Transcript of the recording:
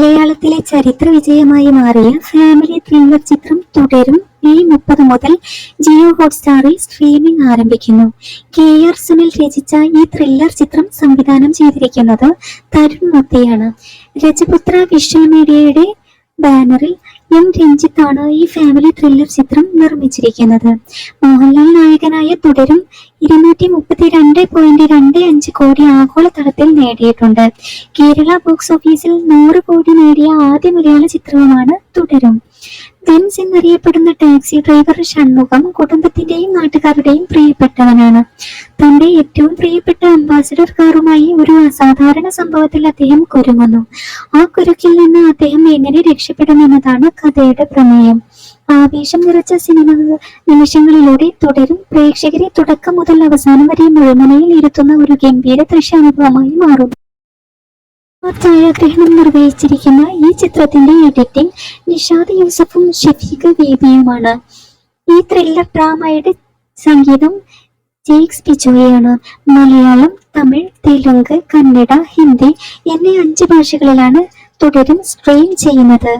മലയാളത്തിലെ ചരിത്ര വിജയമായി മാറിയ ഫാമിലി ത്രില്ലർ ചിത്രം തുടരും മെയ് മുപ്പത് മുതൽ ജിയോ ഹോട്ട്സ്റ്റാറിൽ സ്ട്രീമിംഗ് ആരംഭിക്കുന്നു. കെ ആർ സുനിൽ രചിച്ച ഈ ത്രില്ലർ ചിത്രം സംവിധാനം ചെയ്തിരിക്കുന്നത് തരുൺ മുത്തയാണ് രജപുത്ര വിഷ്വൽ മീഡിയയുടെ ബാനറിൽ എം രഞ്ജിത്താണ് ഈ ഫാമിലി ത്രില്ലർ ചിത്രം നിർമ്മിച്ചിരിക്കുന്നത്. മോഹൻലാൽ നായകനായ തുടരും ഇരുന്നൂറ്റി മുപ്പത്തി രണ്ട് പോയിന്റ് രണ്ട് അഞ്ച് കോടി ആഗോള തലത്തിൽ നേടിയിട്ടുണ്ട്. കേരള ബോക്സ് ഓഫീസിൽ നൂറ് കോടി നേടിയ ആദ്യ മലയാള ചിത്രവുമാണ് തുടരും. ബെൻസ് എന്നറിയപ്പെടുന്ന ടാക്സി ഡ്രൈവർ ഷൺമുഖം കുടുംബത്തിന്റെയും നാട്ടുകാരുടെയും പ്രിയപ്പെട്ടവനാണ്. തന്റെ ഏറ്റവും പ്രിയപ്പെട്ട അംബാസിഡർ കാറുമായി ഒരു അസാധാരണ സംഭവത്തിൽ അദ്ദേഹം കുരുങ്ങുന്നു. ആ കുരുക്കിൽ നിന്ന് അദ്ദേഹം എങ്ങനെ രക്ഷപ്പെടുമെന്നതാണ് കഥയുടെ പ്രമേയം. ആവേശം നിറച്ച സിനിമ നിമിഷങ്ങളിലൂടെ തുടരും. പ്രേക്ഷകരെ തുടക്കം മുതൽ അവസാനം വരെ മുഴുമനയിൽ ഇരുത്തുന്ന ഒരു ഗംഭീര ദൃശ്യാനുഭവമായി മാറും ഛായാഗ്രഹണം നിർവഹിച്ചിരിക്കുന്ന ഈ ചിത്രത്തിന്റെ എഡിറ്റിംഗ് നിഷാദ് യൂസഫും ഷഫീഖ് ബേബിയുമാണ്. ഈ ത്രില്ലർ ഡ്രാമയുടെ സംഗീതം ജെയ്ക്സ് ബിജോയാണ്. മലയാളം തമിഴ് തെലുങ്ക് കന്നഡ ഹിന്ദി എന്നീ അഞ്ച് ഭാഷകളിലാണ് തുടരും സ്ട്രീം ചെയ്യുന്നത്.